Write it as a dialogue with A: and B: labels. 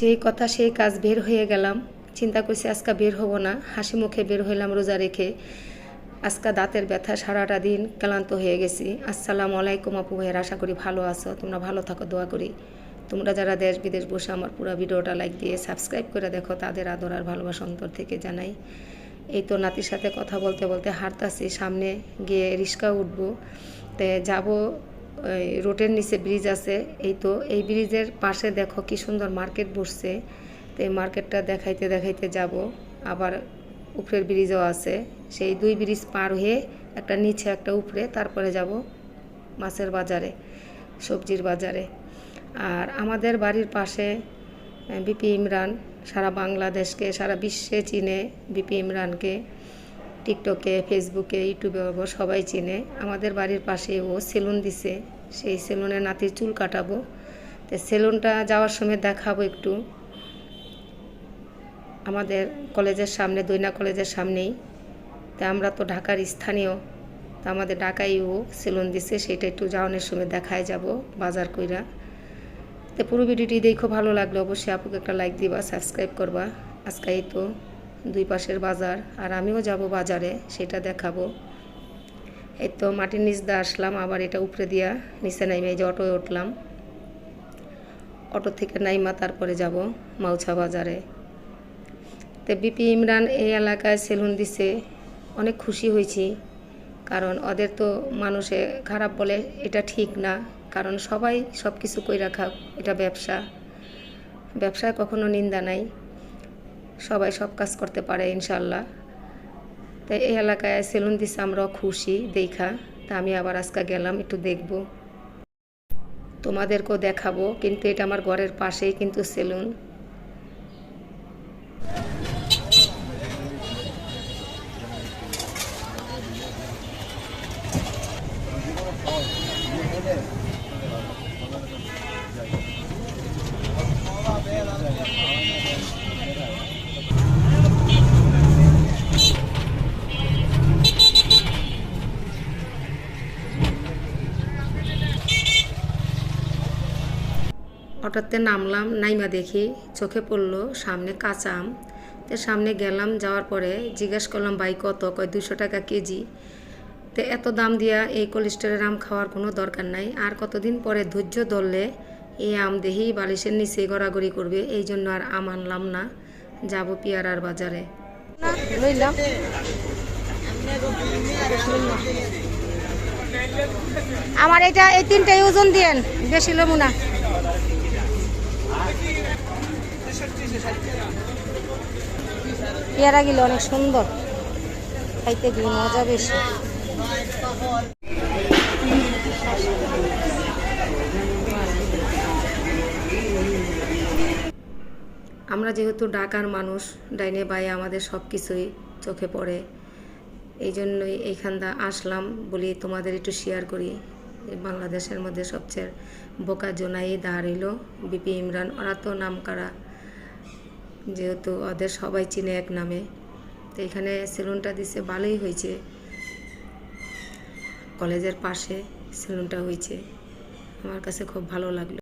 A: যেই কথা সেই কাজ বের হয়ে গেলাম। চিন্তা করছি, আজকে বের হব না। হাসি মুখে বের হইলাম রোজা রেখে। আজকে দাঁতের ব্যথা, সারাটা দিন ক্লান্ত হয়ে গেছি। আসসালামু আলাইকুম আপু ভাইয়ের, আশা করি ভালো আছো। তোমরা ভালো থাকো, দোয়া করি। তোমরা যারা দেশ বিদেশ বসে আমার পুরো ভিডিওটা লাইক দিয়ে সাবস্ক্রাইব করে দেখো, তাদের আদর আর ভালোবাসা অন্তর থেকে জানাই। এই তো নাতির সাথে কথা বলতে বলতে হাঁটতাছি, সামনে গিয়ে রিক্সা উঠবো। তে যাব ওই রোডের নিচে ব্রিজ আছে। এই তো, এই ব্রিজের পাশে দেখো কি সুন্দর মার্কেট বসছে। তো এই মার্কেটটা দেখাইতে দেখাইতে যাব। আবার উপরের ব্রিজও আছে। সেই দুই ব্রিজ পার হয়ে একটা নিচে একটা উপরে, তারপরে যাব মাছের বাজারে, সবজির বাজারে। আর আমাদের বাড়ির পাশে বিপি ইমরান সারা বাংলাদেশকে, সারা বিশ্বে চিনে বিপি ইমরানকে টিকটকে ফেসবুকে ইউটিউবে সবাই চিনে। আমাদের বাড়ির পাশে ও সেলুন দিছে। সেই সেলুনে নাতির চুল কাটাবো। তো সেলুনটা যাওয়ার সময় দেখাবো একটু। আমাদের কলেজের সামনে, দৈনা কলেজের সামনেই। তা আমরা তো ঢাকার স্থানীয়। তা আমাদের ঢাকায় ও সেলুন দিছে। সেটা একটু যাওয়ানোর সময় দেখায় যাব বাজার কইরা। তো পুরো ভিডিওটি দেখো, ভালো লাগল অবশ্যই আপুকে একটা লাইক দিবা সাবস্ক্রাইব করবা। আজকে তো। দুই পাশের বাজার, আর আমিও যাব বাজারে, সেটা দেখাবো। এই তো মাটির নিচ দিয়ে আসলাম, আবার এটা উপরে দিয়া নিচে নাইমে এই যে অটোয় উঠলাম। অটো থেকে নাইমা তারপরে যাব মাউছা বাজারে। তো বিপি ইমরান এই এলাকায় সেলুন দিছে, অনেক খুশি হয়েছি, কারণ ওদের তো মানুষে খারাপ বলে এটা ঠিক না, কারণ সবাই সব কিছু কই রাখা এটা ব্যবসা। ব্যবসায় কখনো নিন্দা নাই। সবাই সব কাজ করতে পারে ইনশাল্লাহ তাই এই এলাকায় সেলুন দিছে, আমরাও খুশি, দেখা। তা আমি আবার আজকে গেলাম, একটু দেখব। তোমাদেরকেও দেখাবো, কিন্তু এটা আমার ঘরের পাশেই কিন্তু সেলুন। অটোতে নামলাম, নাইমা দেখি চোখে পড়ল সামনে কাঁচা আম। তো সামনে গেলাম, যাওয়ার পরে জিজ্ঞেস করলাম, ভাই, কত? কয় দুশো টাকা কেজি? তো এত দাম দিয়া এই কোলেস্টোরের আম খাওয়ার কোনো দরকার নাই। আর কতদিন পরে ধৈর্য ধরলে এই আম দেহি বালিশের নিচে গড়াগড়ি করবে, এই জন্য আর আম আনলাম না। যাব পিয়ারার বাজারে। আমার এটা, এই তিনটাই ওজন দিয়েন, বেশি লমু না। পেয়ারা গিলো অনেক সুন্দর। খাইতে গিয়ে মজা বেশি। আমরা যেহেতু ঢাকার মানুষ, ডাইনে বাইয়ে আমাদের সব কিছুই চোখে পড়ে। এই জন্যই এইখানটা আসলাম বলি তোমাদের একটু শেয়ার করি। বাংলাদেশের মধ্যে সবচেয়ে বোকা জোনাই দাঁড়িল, বিপি ইমরান, ওরা তো নাম করা যেহেতু ওদের সবাই চিনে এক নামে। তো এখানে সেলুনটা দিছে, ভালোই হয়েছে। কলেজের পাশে সেলুনটা হয়েছে। আমার কাছে খুব ভালো লাগল।